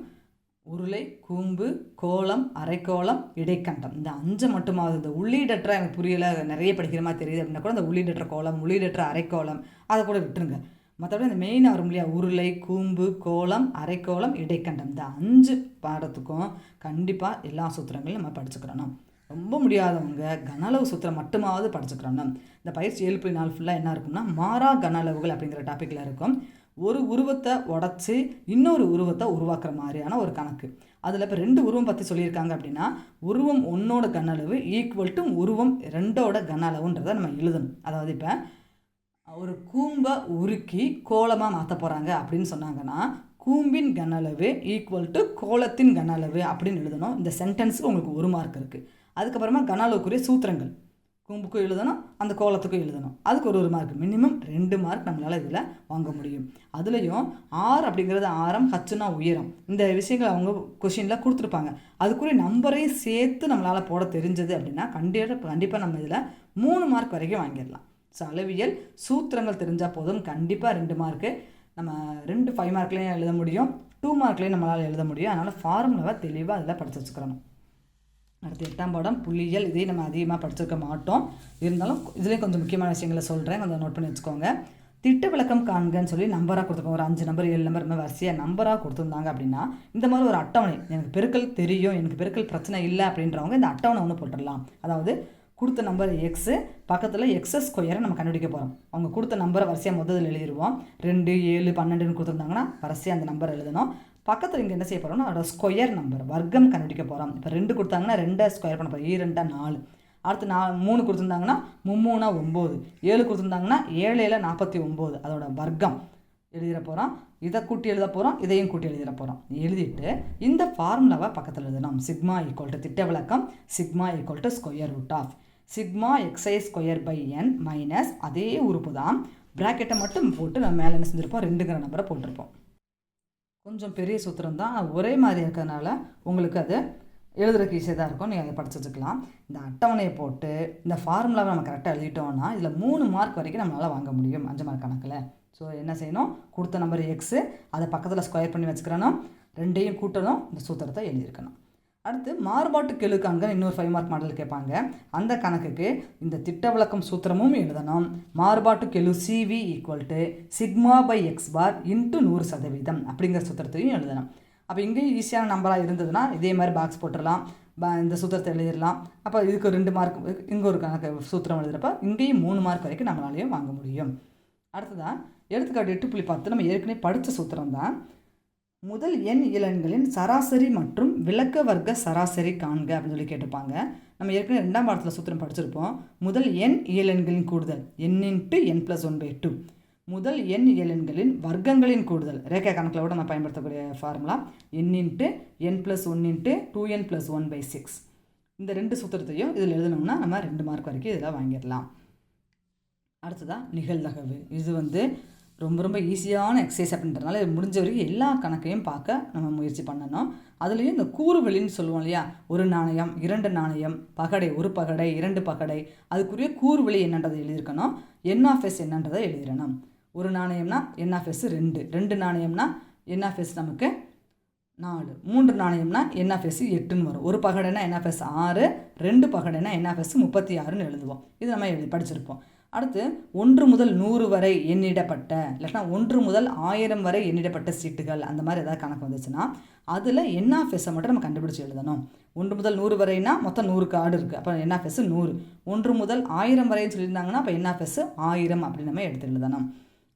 உருளை கூம்பு கோலம் அரைக்கோளம் இடைக்கண்டம். இந்த அஞ்சு மட்டுமாவது இந்த உள்ளீடற்ற எனக்கு புரியலை நிறைய படிக்கிற மாதிரி தெரியுது அப்படின்னா கூட இந்த உள்ளீடற்ற கோலம் உள்ளீடற்ற அரைக்கோளம் அதை கூட விட்டுருங்க. மற்றபடி இந்த மெயின் வரும் இல்லையா? உருளை கூம்பு கோலம் அரைக்கோளம் இடைக்கண்டம். இந்த அஞ்சு பாடத்துக்கும் கண்டிப்பாக எல்லா சூத்திரங்களையும் நம்ம படிச்சுக்கிறோம் ரொம்ப முடியாதவங்க கன அளவு சூத்திரம் மட்டுமாவது படிச்சுக்கிறோம் இந்த பயிற்சி ஏழு புள்ளி நாள் ஃபுல்லாக என்ன இருக்கும்னா மாறா கன அளவுகள் அப்படிங்கிற டாப்பிக்கில் இருக்கும். ஒரு உருவத்தை உடச்சி இன்னொரு உருவத்தை உருவாக்குற மாதிரியான ஒரு கணக்கு. அதில் இப்போ ரெண்டு உருவம் பற்றி சொல்லியிருக்காங்க அப்படின்னா உருவம் ஒன்னோட கன அளவு ஈக்குவல் டு உருவம் ரெண்டோட கன அளவுன்றதை நம்ம எழுதணும். அதாவது இப்போ ஒரு கூம்பை உருக்கி கோலமாக மாற்ற போகிறாங்க அப்படின்னு சொன்னாங்கன்னா கூம்பின் கன அளவு ஈக்குவல் டு கோலத்தின் கன அளவு அப்படின்னு எழுதணும். இந்த சென்டென்ஸுக்கு உங்களுக்கு ஒரு மார்க் இருக்குது அதுக்கப்புறமா கன அளவுக்குரிய சூத்திரங்கள். கூம்புக்கும் எழுதணும் அந்த கோலத்துக்கும் எழுதணும். அதுக்கு ஒரு ஒரு மார்க் மினிமம் ரெண்டு மார்க் நம்மளால் இதில் வாங்க முடியும். அதுலேயும் ஆர் அப்படிங்கிறது ஆரம் ஹச்சுனா உயரம். இந்த விஷயங்கள் அவங்க கொஷினில் கொடுத்துருப்பாங்க. அதுக்குரிய நம்பரையும் சேர்த்து நம்மளால் போட தெரிஞ்சது அப்படின்னா கண்டிப்பாக கண்டிப்பாக நம்ம இதில் மூணு மார்க் வரைக்கும் வாங்கிடலாம். ஸோ அளவியல் சூத்திரங்கள் தெரிஞ்சால் போதும். கண்டிப்பாக ரெண்டு மார்க்கு நம்ம ரெண்டு ஃபைவ் மார்க்லேயும் எழுத முடியும். டூ மார்க்லேயும் நம்மளால் எழுத முடியும். அதனால் ஃபார்முலாவை தெளிவாக அதில் படித்து வச்சுக்கிறணும் அடுத்து எட்டாம் பாடம் புள்ளியியல். இதையும் நம்ம அதிகமாக படிச்சிருக்க மாட்டோம். இருந்தாலும் இதுலேயும் கொஞ்சம் முக்கியமான விஷயங்களை சொல்கிறேன் கொஞ்சம் நோட் பண்ணி வச்சுக்கோங்க. திட்ட விளக்கம் காண்கன்னு சொல்லி நம்பராக கொடுத்துருக்கோம். ஒரு அஞ்சு நம்பர் ஏழு நம்பர் இந்த வரிசையாக நம்பராக கொடுத்துருந்தாங்க அப்படின்னா இந்த மாதிரி ஒரு அட்டவணை எனக்கு பெருக்கல் தெரியும் எனக்கு பெருக்கல் பிரச்சனை இல்லை அப்படின்றவங்க இந்த அட்டவணை ஒன்று போட்டுடலாம். அதாவது கொடுத்த நம்பர் எக்ஸு பக்கத்தில் எக்ஸஸ் ஸ்கொயரை நம்ம கண்டுபிடிக்க போகிறோம் அவங்க கொடுத்த நம்பரை வரிசையாக முதல்ல எழுதிடுவோம் ரெண்டு ஏழு பன்னெண்டுன்னு கொடுத்துருந்தாங்கன்னா வரிசையாக அந்த நம்பர் எழுதணும். பக்கத்தில் இங்கே என்ன செய்ய போகிறோம்னா அதோட ஸ்கொயர் நம்பர் வர்க்கம் கண்டுபிடிக்க போகிறோம் இப்போ ரெண்டு கொடுத்தாங்கன்னா ரெண்டை ஸ்கொயர் பண்ண போகிறோம் ஈ நாலு. அடுத்து நா மூணு கொடுத்துருந்தாங்கன்னா மும்மூணா ஒம்பது. ஏழு கொடுத்துருந்தாங்கன்னா ஏழு ஏழு நாற்பத்தி ஒம்பது. அதோட வர்க்கம் எழுதிட போகிறோம் இதை கூட்டி எழுத போகிறோம் இதையும் கூட்டி எழுதிட போகிறோம் எழுதிட்டு இந்த ஃபார்முலாவை பக்கத்தில் எழுதணும். சிக்மா ஈக்குவல் டு திட்ட விளக்கம். Sigma equal to square root of sigma எக்ஸை ஸ்கொயர் பை என் மைனஸ் அதே உறுப்பு தான். ப்ராக்கெட்டை மட்டும் போட்டு நம்ம மேலே என்ன செஞ்சுருப்போம்? ரெண்டுங்கிற நம்பரை போட்டிருப்போம். கொஞ்சம் பெரிய சூத்திரம் தான் ஒரே மாதிரி இருக்கிறதுனால உங்களுக்கு அது எழுதுறதுக்கு ஈஸியாக தான் இருக்கும். நீங்கள் அதை படிச்சு வச்சுக்கலாம் இந்த அட்டவணையை போட்டு இந்த ஃபார்முலாவை நம்ம கரெக்டாக எழுதிட்டோம்னா இதில் மூணு மார்க் வரைக்கும் நம்மளால் வாங்க முடியும். அஞ்சு மார்க் கணக்கில். ஸோ என்ன செய்யணும்? கொடுத்த நம்பர் எக்ஸு அதை பக்கத்தில் ஸ்கொயர் பண்ணி வச்சுக்கிறோன்னா ரெண்டையும் கூட்டணும். இந்த சூத்திரத்தை எழுதியிருக்கணும். அடுத்து மாறுபாட்டு கெழு இன்னொரு ஃபைவ் மார்க் மாடல் கேட்பாங்க. அந்த கணக்குக்கு இந்த திட்ட விளக்கம் சூத்திரமும் எழுதணும். மாறுபாட்டு கெழு CV equal to sigma by X bar into நூறு சதவீதம் அப்படிங்கிற சூத்திரத்தையும் எழுதணும். அப்போ இங்கேயும் ஈஸியான நம்பராக இருந்ததுன்னா இதே மாதிரி பாக்ஸ் போட்டுடலாம். ப இந்த சூத்திரத்தை எழுதிடலாம். அப்போ இதுக்கு ரெண்டு மார்க் இங்கே ஒரு கணக்கு சூத்திரம் எழுதுகிறப்ப இங்கேயும் மூணு மார்க் வரைக்கும் நம்மளாலேயும் வாங்க முடியும். அடுத்ததான் எடுத்துக்காட்டு எட்டு புள்ளி பத்து நம்ம ஏற்கனவே படித்த சூத்திரம் தான் முதல் எண் இளன்களின் சராசரி மற்றும் விளக்க வர்க்க சராசரி காண்க அப்படின்னு சொல்லி கேட்டுப்பாங்க நம்ம ஏற்கனவே ரெண்டாம் பாடத்தில் சூத்திரம் படிச்சிருப்போம். முதல் எண் இயலன்களின் கூடுதல். N into N plus one by two முதல் எண் இயலன்களின் வர்க்கங்களின் கூடுதல். ரேகா கணக்கில் கூட நான் பயன்படுத்தக்கூடிய formula N into N plus one into two N plus one by six இந்த ரெண்டு சூத்திரத்தையும் இதில் எழுதணும்னா நம்ம ரெண்டு மார்க் வரைக்கும் இதில் வாங்கிடலாம். அடுத்ததாக நிகழ்தகவு. இது வந்து ரொம்ப ரொம்ப ஈஸியான எக்ஸசைஸ் அப்படின்றதுனால இது முடிஞ்ச வரைக்கும் எல்லா கணக்கையும் பார்க்க நம்ம முயற்சி பண்ணணும். அதுலேயும் இந்த கூறுவெளின்னு சொல்லுவோம் இல்லையா? ஒரு நாணயம் இரண்டு நாணயம் பகடை ஒரு பகடை இரண்டு பகடை. அதுக்குரிய கூறுவெளி என்னன்றதை எழுதியிருக்கணும். என்ஆஃப்எஸ் என்னன்றதை எழுதிடணும். ஒரு நாணயம்னா என்ஆஃப்எஸ் ரெண்டு. ரெண்டு நாணயம்னா என்ஆஃப்எஸ் நமக்கு நாலு. மூன்று நாணயம்னா என்ஆஃப்எஸ் எட்டுன்னு வரும். ஒரு பகடைனா என்ஆஃப்எஸ் ஆறு ரெண்டு பகடைனா என்ஆஃப்எஸ் முப்பத்தி ஆறுன்னு எழுதுவோம். இது நம்ம எழுதி படிச்சிருப்போம். அடுத்து ஒன்று முதல் நூறு வரை எண்ணிடப்பட்ட இல்லைன்னா ஒன்று முதல் ஆயிரம் வரை எண்ணிடப்பட்ட சீட்டுகள் அந்த மாதிரி ஏதாவது கணக்கு வந்துச்சுன்னா அதில் என்ஆஃப்எஸ்ஸை மட்டும் நம்ம கண்டுபிடிச்சி எழுதணும். ஒன்று முதல் நூறு வரைனா மொத்தம் நூறு கார்டு இருக்குது அப்போ என்ஆஃப்எஸ் நூறு. ஒன்று முதல் ஆயிரம் வரைன்னு சொல்லியிருந்தாங்கன்னா அப்போ என்ஆஃப்எஸ் ஆயிரம் அப்படின்னு நம்ம எடுத்து எழுதணும்.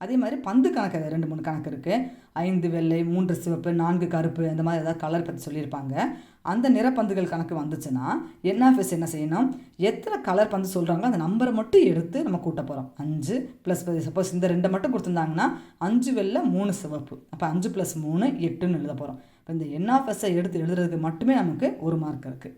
அதே மாதிரி பந்து கணக்கு ரெண்டு மூணு கணக்கு இருக்குது ஐந்து வெள்ளை மூன்று சிவப்பு நான்கு கருப்பு அந்த மாதிரி ஏதாவது கலர் பற்றி சொல்லியிருப்பாங்க. அந்த நிறப்பந்துகள் கணக்கு வந்துச்சுன்னா என்ஆஃப்எஸ் என்ன செய்யணும்? எத்தனை கலர் பந்து சொல்கிறாங்களோ அந்த நம்பரை மட்டும் எடுத்து நம்ம கூட்ட போகிறோம் அஞ்சு ப்ளஸ் சப்போஸ் இந்த ரெண்டை மட்டும் கொடுத்துருந்தாங்கன்னா அஞ்சு வெள்ளை மூணு சிவப்பு. அப்போ அஞ்சு ப்ளஸ் மூணு எட்டுன்னு எழுத போகிறோம் இப்போ இந்த என்ஆஃப்எஸ்ஸை எடுத்து எழுதுறதுக்கு மட்டுமே நமக்கு ஒரு மார்க் இருக்குது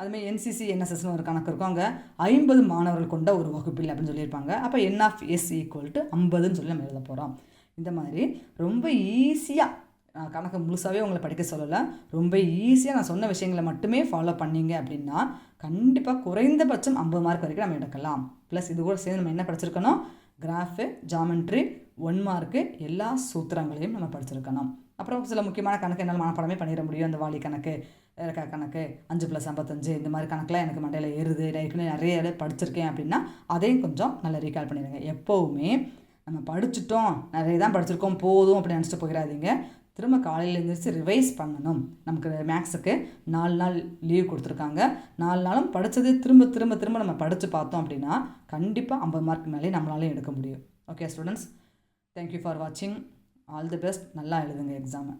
அதுமாதிரி என்சிசி என்எஸ்எஸ்னு ஒரு கணக்கு இருக்கும். அங்கே ஐம்பது மாணவர்கள் கொண்ட ஒரு வகுப்பில் அப்படின்னு சொல்லியிருப்பாங்க. அப்போ N of S equal to ஐம்பதுன்னு சொல்லி நம்ம எழுத போகிறோம் இந்த மாதிரி ரொம்ப ஈஸியாக நான் கணக்கு முழுசாகவே உங்களை படிக்க சொல்லலை. ரொம்ப ஈஸியாக நான் சொன்ன விஷயங்களை மட்டுமே ஃபாலோ பண்ணீங்க அப்படின்னா கண்டிப்பாக குறைந்தபட்சம் ஐம்பது மார்க் வரைக்கும் நம்ம எடுக்கலாம். ப்ளஸ் இது கூட சேர்ந்து நம்ம என்ன படிச்சிருக்கணும்? கிராஃபு ஜாமெண்ட்ரி ஒன் மார்க்கு எல்லா சூத்திரங்களையும் நம்ம படிச்சிருக்கணும். அப்புறம் சில முக்கியமான கணக்கு என்னால் மனப்பாடமே பண்ணிட முடியும். அந்த வாலி கணக்கு. கணக்கு அஞ்சு ப்ளஸ் ஐம்பத்தஞ்சு இந்த மாதிரி கணக்கெலாம் எனக்கு மண்டையில் ஏறுது. நான் ஏற்கனவே நிறைய இடம் படிச்சிருக்கேன் அப்படின்னா அதையும் கொஞ்சம் நல்லா ரீகால் பண்ணிடுங்க. எப்போவுமே நம்ம படிச்சுட்டோம் நிறைய தான் படிச்சிருக்கோம் போதும் அப்படின்னு நினச்சிட்டு போயிடாதீங்க. திரும்ப காலையில் எழுந்திரிச்சு ரிவைஸ் பண்ணணும். நமக்கு மேக்ஸுக்கு நாலு நாள் லீவ் கொடுத்துருக்காங்க. நாலு நாளும் படித்தது திரும்ப திரும்ப திரும்ப நம்ம படித்து பார்த்தோம் அப்படின்னா கண்டிப்பாக ஐம்பது மார்க் மேலே நம்மளாலையும் எடுக்க முடியும். Okay students thank you for வாட்சிங் ஆல் தி பெஸ்ட் நல்லா எழுதுங்க எக்ஸாமை